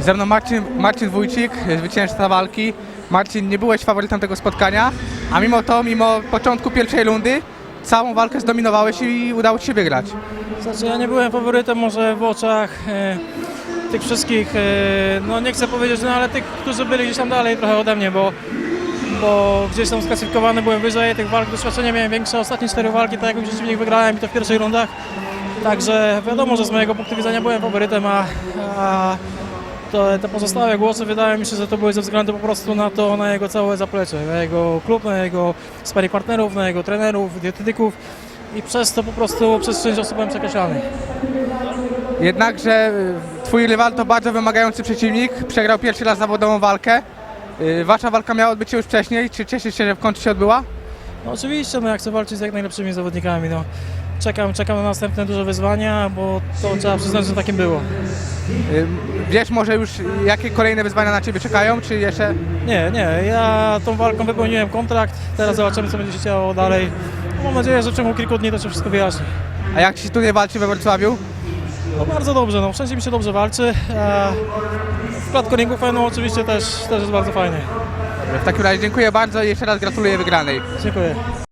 Ze mną Marcin, Marcin Wójcik, zwycięzca walki. Marcin, nie byłeś faworytem tego spotkania, a mimo to, mimo początku pierwszej rundy, całą walkę zdominowałeś i udało Ci się wygrać. Znaczy ja nie byłem faworytem może w oczach e, tych wszystkich, e, no nie chcę powiedzieć, no ale tych, którzy byli gdzieś tam dalej trochę ode mnie, bo, bo gdzieś tam sklasyfikowany byłem wyżej, tych walk doświadczenia miałem większe, ostatnie cztery walki, tak jak w nich wygrałem i to w pierwszych rundach. Także wiadomo, że z mojego punktu widzenia byłem faworytem, a, a to, te pozostałe głosy wydaje mi się, że to były ze względu po prostu na to, na jego całe zaplecze, na jego klub, na jego sparring partnerów, na jego trenerów, dietetyków i przez to po prostu przez część osób byłem przekreślany. Jednakże y, Twój rywal to bardzo wymagający przeciwnik, przegrał pierwszy raz zawodową walkę. Y, Wasza walka miała odbyć się już wcześniej, czy cieszysz się, że w końcu się odbyła? No oczywiście, no ja chcę walczyć z jak najlepszymi zawodnikami, no. Czekam, czekam na następne duże wyzwania, bo to trzeba przyznać, że takim było. Y, Wiesz może już jakie kolejne wyzwania na Ciebie czekają, czy jeszcze... Nie, nie, ja tą walką wypełniłem kontrakt, teraz zobaczymy co będzie się działo dalej. No, mam nadzieję, że w ciągu kilku dni to się wszystko wyjaśni. A jak Ci się tutaj walczy we Wrocławiu? No bardzo dobrze, no wszędzie mi się dobrze walczy. E, w klatku ringu fajną oczywiście też, też jest bardzo fajnie. W takim razie dziękuję bardzo i jeszcze raz gratuluję wygranej. Dziękuję.